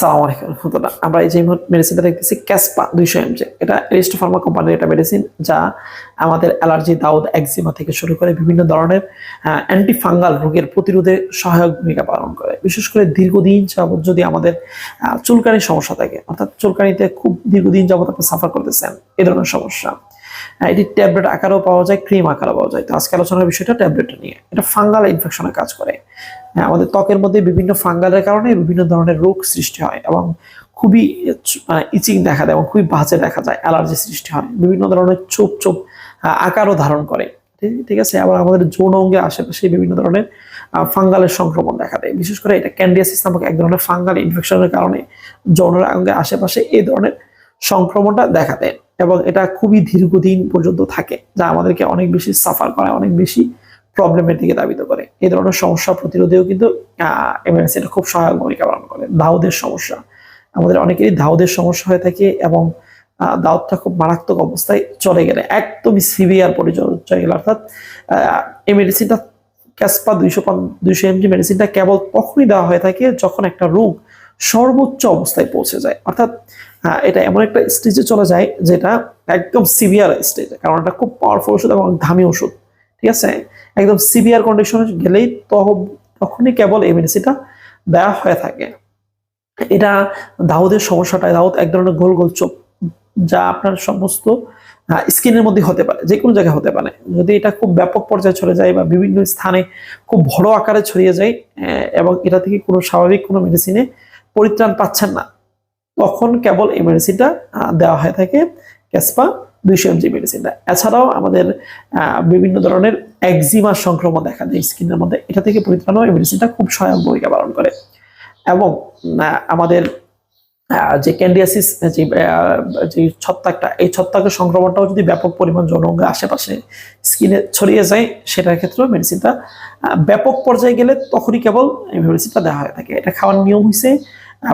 সালাম আলাইকুম রহমতুল্লাহ। আমরা এই যে মেডিসিনটা দেখতেছি ক্যাসপা দুইশো এমজি এটা রেস্ট ফার্মা কোম্পানির একটা মেডিসিন যা আমাদের অ্যালার্জি দাউদ একজিমা থেকে শুরু করে বিভিন্ন ধরনের অ্যান্টি ফাঙ্গাল রোগের প্রতিরোধে সহায়ক ভূমিকা পালন করে। বিশেষ করে দীর্ঘদিন যাবত যদি আমাদের চুলকানির সমস্যা থাকে, অর্থাৎ চুলকানিতে খুব দীর্ঘদিন যাবত আপনি সাফার করতেছেন, এ ধরনের সমস্যা। এটি ট্যাবলেট আকারেও পাওয়া যায় ক্রিম আকারেও পাওয়া যায়। তো আজকে আলোচনার বিষয়টা ট্যাবলেটটা নিয়ে। এটা ফাঙ্গাল ইনফেকশনের কাজ করে। হ্যাঁ, আমাদের ত্বকের মধ্যে বিভিন্ন ফাঙ্গালের কারণে বিভিন্ন ধরনের রোগ সৃষ্টি হয় এবং খুবই ইচিং দেখা দেয় এবং খুবই বাজে দেখা যায় অ্যালার্জি সৃষ্টি হয় বিভিন্ন ধরনের চোপ চোপ আকারও ধারণ করে। ঠিক- আছে? আবার আমাদের যৌন অঙ্গের আশেপাশে বিভিন্ন ধরনের ফাঙ্গালের সংক্রমণ দেখা দেয়। বিশেষ করে এটা ক্যান্ডিয়াসিস নামক এক ধরনের ফাঙ্গাল ইনফেকশনের কারণে যৌন অঙ্গের আশেপাশে এই ধরনের সংক্রমণটা দেখা দেয়। এবং এটা খুবই দীর্ঘদিন পর্যন্ত থাকে, যা আমাদেরকে অনেক বেশি সাফার করে, অনেক বেশি প্রবলেমের দিকে দাবিত করে। এই ধরনের সমস্যা প্রতিরোধেও কিন্তু এমার্জেন্সিটা খুব সহায়ক ভূমিকা পালন করে। দাউদের সমস্যা। আমাদের অনেকেরই দাউদের সমস্যা হয়ে থাকে এবং দাউদটা খুব মারাত্মক অবস্থায় চলে গেলে একদমই সিভিয়ার পর্যায়ে গেলে অর্থাৎ এই মেডিসিনটা ক্যাসপা দুইশো দুইশো এমজি মেডিসিনটা কেবল তখনই দেওয়া হয়ে থাকে যখন একটা রোগ সর্বোচ্চ অবস্থায় পৌঁছে যায়। অর্থাৎ এটা এমন একটা স্টেজে চলে যায় যেটা একদম সিভিয়ার স্টেজ কারণ এটা খুব পাওয়ারফুল ওষুধ এবং দামি ওষুধ। ঠিক আছে? একদম সিভিয়ার কন্ডিশনে গেলেই তখনই কেবল এই মেডিসিনটা দেওয়া হয়ে থাকে। এটা দাউদের সমস্যাটা দাউদ এক ধরনের গোল গোল চোখ, যা আপনার সমস্ত স্কিনের মধ্যে হতে পারে যে কোনো জায়গায় হতে পারে। যদি এটা খুব ব্যাপক পর্যায়ে চলে যায় বা বিভিন্ন স্থানে খুব বড় আকারে ছড়িয়ে যায় এবং এটা থেকে কোনো স্বাভাবিক কোনো মেডিসিনে পরিত্রাণ পাচ্ছেন না। তখন কেবল এই দেওয়া হয়ে থাকে ক্যাসপা দুইশো এমজি মেডিসিনটা এছাড়াও আমাদের বিভিন্ন ধরনের একজিমা সংক্রমণ দেখা যায় স্কিনের মধ্যে। এটা থেকে পরিত্রাণও এই মেডিসিনটা খুব সহায়ক ভূমিকা পালন করে। এবং আমাদের যে ক্যান্ডিয়াসিস যে যে ছত্রাকটা, এই ছত্রাকের সংক্রমণটাও যদি ব্যাপক পরিমাণ যৌনঙ্গের আশেপাশে স্কিনে ছড়িয়ে যায়, সেটার ক্ষেত্রেও মেডিসিনটা ব্যাপক পর্যায়ে গেলে তখনই কেবল এই মেডিসিনটা দেওয়া হয়ে থাকে। এটা খাওয়ার নিয়ম হয়েছে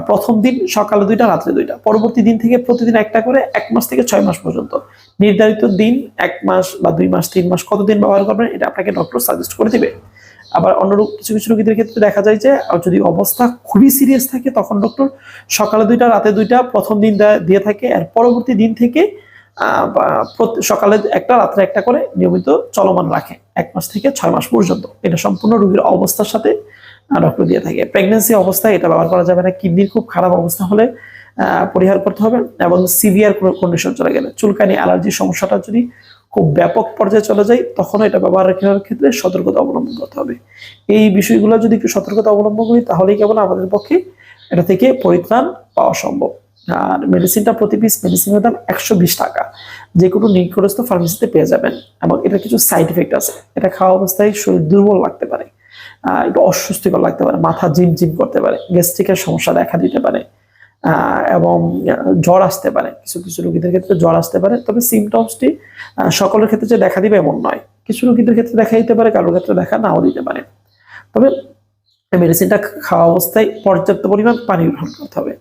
প্রথম দিন সকালে দুইটা, রাত্রে দুইটা। পরবর্তী দিন থেকে প্রতিদিন একটা করে, এক মাস থেকে ছয় মাস পর্যন্ত। নির্ধারিত দিন, এক মাস বা দুই মাস, তিন মাস, কতদিন ব্যবহার করবেন, এটা আপনাকে ডক্টর সাজেস্ট করে দিবে। আবার অন্য রোগ- কিছু কিছু রোগীদের ক্ষেত্রে দেখা যায় যে যদি অবস্থা খুবই সিরিয়াস থাকে, তখন ডক্টর সকালে দুইটা, রাতে দুইটা, প্রথম দিন দেয়া- থাকে। আর পরবর্তী দিন থেকে সকালে একটা, রাত্রে একটা করে নিয়মিত চলমান রাখে, এক মাস থেকে ছয় মাস পর্যন্ত। এটা সম্পূর্ণ রোগীর অবস্থার সাথে ডক্টর দিয়ে থাকে। প্রেগনেন্সি অবস্থায় এটা ব্যবহার করা যাবে না। কিডনির খুব খারাপ অবস্থা হলে পরিহার করতে হবে এবং সিভিয়ার কন্ডিশন চলে গেলে। চুলকানি অ্যালার্জির সমস্যাটা যদি খুব ব্যাপক পর্যায়ে চলে যায় তখন এটা ব্যবহারের ক্ষেত্রে সতর্কতা অবলম্বন করতে হবে। এই বিষয়গুলো যদি একটু সতর্কতা অবলম্বন করি, তাহলেই কেবল আমাদের পক্ষে এটা থেকে পরিত্রাণ পাওয়া সম্ভব। আর মেডিসিনটা প্রতি পিস মেডিসিনের দাম একশো বিশ টাকা। যে কোনো নিকটস্থ ফার্মেসিতে পেয়ে যাবেন। এবং এটা কিছু সাইড ইফেক্ট আছে। এটা খাওয়া অবস্থায় শরীর দুর্বল লাগতে পারে। একটু অস্বস্তিকর লাগতে পারে, মাথা জিম করতে পারে, গ্যাস্ট্রিকের সমস্যা দেখা দিতে পারে এবং জ্বর আসতে পারে, কিছু কিছু রোগীদের ক্ষেত্রে জ্বর আসতে পারে, তবে সিমটমসটি সকলের ক্ষেত্রে যে দেখা দিবে এমন নয়। কিছু রোগীদের ক্ষেত্রে দেখা দিতে পারে, কারোর ক্ষেত্রে দেখা নাও দিতে পারে। তবে মেডিসিনটা খাওয়া অবস্থায় পর্যাপ্ত পরিমাণ পানি গ্রহণ করতে হবে।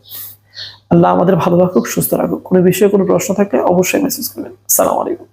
আল্লাহ আমাদের ভালো রাখুক, সুস্থ রাখুক। কোনো বিষয়ে কোনো প্রশ্ন থাকলে অবশ্যই মেসেজ করবেন। আসসালামু আলাইকুম।